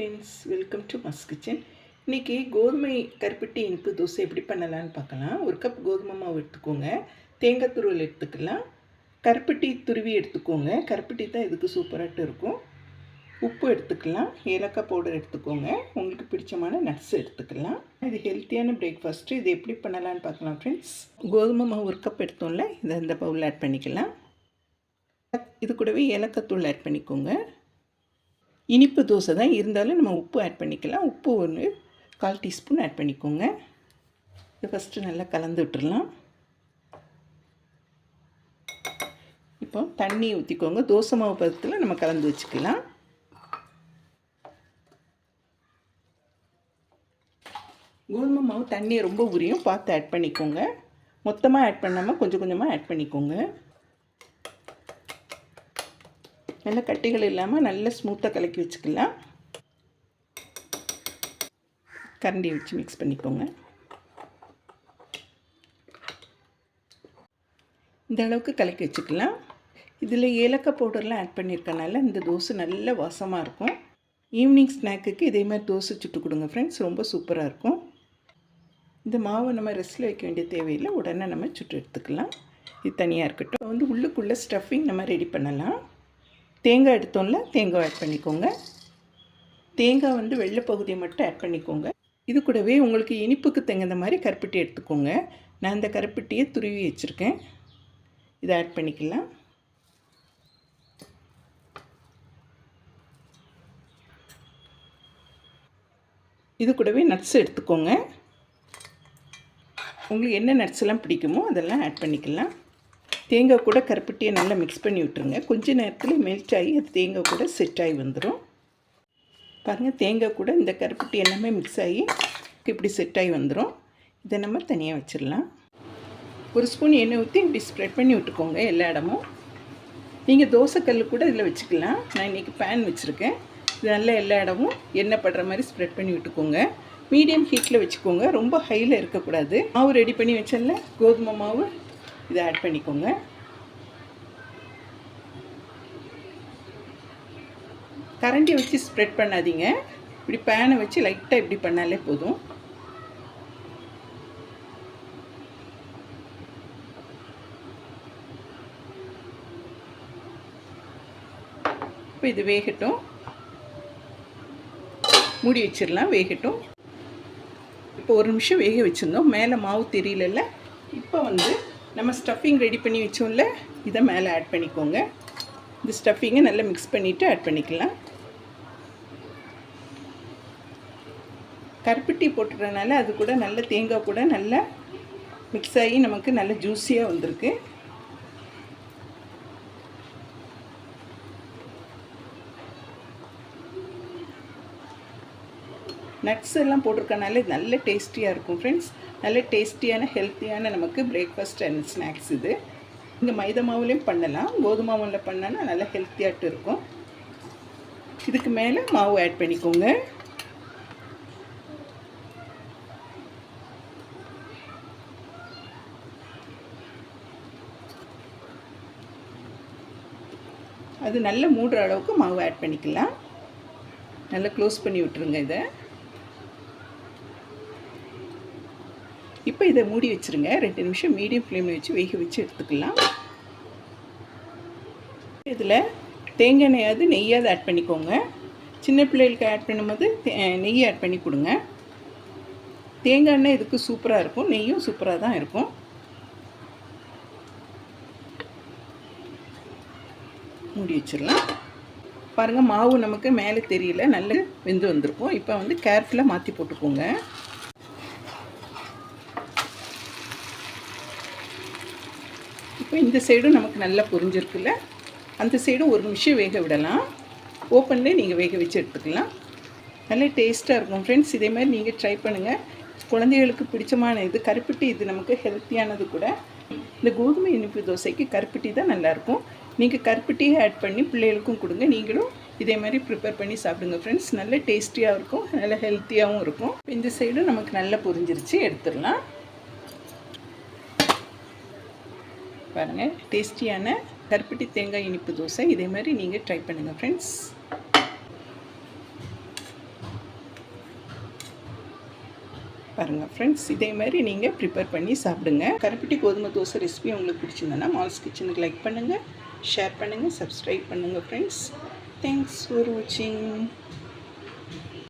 Friends welcome to மஸ் kitchen இன்றைக்கி கோதுமை கருப்பட்டி இனிப்பு தோசை எப்படி பண்ணலான்னு பார்க்கலாம். ஒரு கப் கோதுமை மாவு எடுத்துக்கோங்க. தேங்காய் துருவல் எடுத்துக்கலாம். கருப்பட்டி துருவி எடுத்துக்கோங்க. கருப்பட்டி தான் இதுக்கு சூப்பராகிட்டு இருக்கும். உப்பு எடுத்துக்கலாம். ஏலக்காய் பவுடர் எடுத்துக்கோங்க. உங்களுக்கு பிடிச்சமான நட்ஸ் எடுத்துக்கலாம். இது ஹெல்த்தியான பிரேக்ஃபாஸ்ட்டு இது எப்படி பண்ணலான்னு பார்க்கலாம் ஃப்ரெண்ட்ஸ் கோதுமை மாவு ஒரு கப் எடுத்தோம்ல இதை இந்த பவுலில் ஆட் பண்ணிக்கலாம். இது கூடவே ஏலக்காய் தூள் ஆட் பண்ணிக்கோங்க. இனிப்பு தோசை தான். இருந்தாலும் நம்ம உப்பு ஆட் பண்ணிக்கலாம். உப்பு ஒன்று கால் டீஸ்பூன் ஆட் பண்ணிக்கோங்க. இது ஃபஸ்ட்டு நல்லா கலந்து விட்டுடலாம் இப்போ தண்ணி ஊற்றிக்கோங்க தோசை மாவு பதத்தில் நம்ம கலந்து வச்சுக்கலாம். கோதுமை மாவு தண்ணியை ரொம்ப உரியும். பார்த்து ஆட் பண்ணிக்கோங்க. மொத்தமாக ஆட் பண்ணாமல் கொஞ்சம் கொஞ்சமாக ஆட் பண்ணிக்கோங்க. நல்ல கட்டிகள் இல்லாமல் நல்ல ஸ்மூத்தாக கலக்கி வச்சுக்கலாம். கரண்டி வச்சு மிக்ஸ் பண்ணிக்கோங்க. இந்த அளவுக்கு கலக்கி வச்சுக்கலாம். இதில் ஏலக்காய் பவுடர்லாம் ஆட் பண்ணியிருக்கனால இந்த தோசை நல்ல வாசமாக இருக்கும். ஈவினிங் ஸ்நாக்குக்கு இதே மாதிரி தோசை சுட்டு கொடுங்க ஃப்ரெண்ட்ஸ் ரொம்ப சூப்பராக இருக்கும். இந்த மாவை நம்ம ரெஸ்ட்டில் வைக்க வேண்டிய தேவையில்லை உடனே நம்ம சுட்டு எடுத்துக்கலாம். இது தனியாக இருக்கட்டும். வந்து உள்ளுக்குள்ளே ஸ்டஃபிங் நம்ம ரெடி பண்ணலாம். தேங்காய் எடுத்தோம்ல தேங்காய் ஆட் பண்ணிக்கோங்க. தேங்காய் வந்து வெள்ளை பகுதியை மட்டும் ஆட் பண்ணிக்கோங்க. இது கூடவே உங்களுக்கு இனிப்புக்கு தகுந்த மாதிரி கருப்பட்டி எடுத்துக்கோங்க. நான் இந்த கருப்பட்டியை துருவி வச்சுருக்கேன். இதை ஆட் பண்ணிக்கலாம். இது கூடவே நட்ஸ் எடுத்துக்கோங்க. உங்களுக்கு என்ன நட்ஸ் எல்லாம் பிடிக்குமோ அதெல்லாம் ஆட் பண்ணிக்கலாம். தேங்காய் கூட கருப்பட்டியை நல்லா மிக்ஸ் பண்ணி விட்டுருங்க. கொஞ்ச நேரத்தில் மெல்ட் ஆகி அது தேங்காய் கூட செட் ஆகி வந்துடும் பாருங்கள் தேங்காய் கூட இந்த கருப்பட்டி எல்லாமே மிக்ஸ் ஆகி இப்படி செட் ஆகி வந்துடும் இதை நம்ம தனியாக வச்சிடலாம். ஒரு ஸ்பூன் எண்ணெய் ஊற்றி இப்படி ஸ்ப்ரெட் பண்ணி விட்டுக்கோங்க எல்லா இடமும். நீங்கள் தோசைக்கல் கூட இதில் வச்சுக்கலாம். நான் இன்றைக்கி பேன் வச்சுருக்கேன். இது நல்லா எல்லா இடமும் எண்ணெய் படுற மாதிரி ஸ்ப்ரெட் பண்ணி விட்டுக்கோங்க. மீடியம் ஹீட்டில் வச்சுக்கோங்க. ரொம்ப ஹையில் இருக்கக்கூடாது. மாவு ரெடி பண்ணி வச்சல கோதுமை மாவு இதை ஆட் பண்ணிக்கோங்க. கரண்டி வச்சு ஸ்ப்ரெட் பண்ணாதீங்க. இப்படி பேனை வச்சு லைட்டாக இப்படி பண்ணாலே போதும். இப்போ இது வேகட்டும். மூடி வச்சிடலாம் வேகட்டும். இப்போ ஒரு நிமிஷம் வேக வச்சுருந்தோம். மேலே மாவு தெரியலல்ல. இப்போ வந்து நம்ம ஸ்டஃபிங் ரெடி பண்ணி வச்சோம்ல இதை மேலே ஆட் பண்ணிக்கோங்க. இந்த ஸ்டஃபிங்கை நல்லா மிக்ஸ் பண்ணிவிட்டு ஆட் பண்ணிக்கலாம். கருப்பட்டி போட்டுறதுனால அது கூட நல்ல தேங்காய் கூட நல்லா மிக்ஸ் ஆகி நமக்கு நல்ல ஜூஸியாக வந்திருக்கு. நட்ஸ் எல்லாம் போட்டிருக்கனால இது நல்ல டேஸ்டியாக இருக்கும் ஃப்ரெண்ட்ஸ் நல்ல டேஸ்டியான ஹெல்த்தியான நமக்கு பிரேக்ஃபாஸ்ட் அண்ட் ஸ்நாக்ஸ் இது. இங்கே மைதா மாவுலேயும் பண்ணலாம். கோதுமை மாவில் பண்ணால் நல்லா ஹெல்த்தியாகிட்டு இருக்கும். இதுக்கு மேலே மாவு ஆட் பண்ணிக்கோங்க. அது நல்ல மூடுற அளவுக்கு மாவு ஆட் பண்ணிக்கலாம். நல்லா க்ளோஸ் பண்ணி விட்டுருங்க இதை. இப்போ இதை மூடி வச்சுருங்க. ரெண்டு நிமிஷம் மீடியம் ஃப்ளேமில் வச்சு வேக வச்சு எடுத்துக்கலாம். இதில் தேங்காய் எண்ணெயாவது நெய்யாவது ஆட் பண்ணிக்கோங்க. சின்ன பிள்ளைகளுக்கு ஆட் பண்ணும்போது நெய் ஆட் பண்ணி கொடுங்க. தேங்காய் எண்ணெய் இதுக்கு சூப்பராக இருக்கும். நெய்யும் சூப்பராக தான் இருக்கும். மூடி வச்சிடலாம். பாருங்கள் மாவு நமக்கு மேலே தெரியல. நல்ல வெந்து வந்திருக்கும். இப்போ வந்து கேர்ஃபுல்லாக மாற்றி போட்டுக்கோங்க. இப்போ இந்த சைடும் நமக்கு நல்லா புரிஞ்சிருக்குல்ல? அந்த சைடும் ஒரு நிமிஷம் வேக விடலாம். ஓப்பன்லேயே நீங்கள் வேக வச்சு எடுத்துக்கலாம். நல்ல டேஸ்ட்டாக இருக்கும் ஃப்ரெண்ட்ஸ் இதே மாதிரி நீங்கள் ட்ரை பண்ணுங்கள் குழந்தைகளுக்கு பிடிச்சமான இது கருப்பட்டி இது நமக்கு ஹெல்த்தியானது கூட இந்த கோதுமை இனிப்பு தோசைக்கு கருப்பட்டி தான் நல்லாயிருக்கும் நீங்கள் கருப்பட்டியே ஆட் பண்ணி பிள்ளைகளுக்கும் கொடுங்க. நீங்களும் இதே மாதிரி ப்ரிப்பேர் பண்ணி சாப்பிடுங்க ஃப்ரெண்ட்ஸ் நல்ல டேஸ்டியாக இருக்கும். நல்ல ஹெல்த்தியாகவும் இருக்கும். இந்த சைடும் நமக்கு நல்லா புரிஞ்சிருச்சு. எடுத்துடலாம். பாருங்கள் டேஸ்டியான கருப்பட்டி தேங்காய் இனிப்பு தோசை. இதே மாதிரி நீங்கள் ட்ரை பண்ணுங்கள் ஃப்ரெண்ட்ஸ் பாருங்கள் ஃப்ரெண்ட்ஸ் இதே மாதிரி நீங்கள் ப்ரிப்பேர் பண்ணி சாப்பிடுங்க. கருப்பட்டி கோதுமை தோசை ரெசிபி உங்களுக்கு பிடிச்சிருந்தனா மால்ஸ் கிச்சனுக்கு லைக் பண்ணுங்கள் ஷேர் பண்ணுங்கள் சப்ஸ்கிரைப் பண்ணுங்கள் ஃப்ரெண்ட்ஸ் தேங்க்ஸ் ஃபார் வாட்சிங்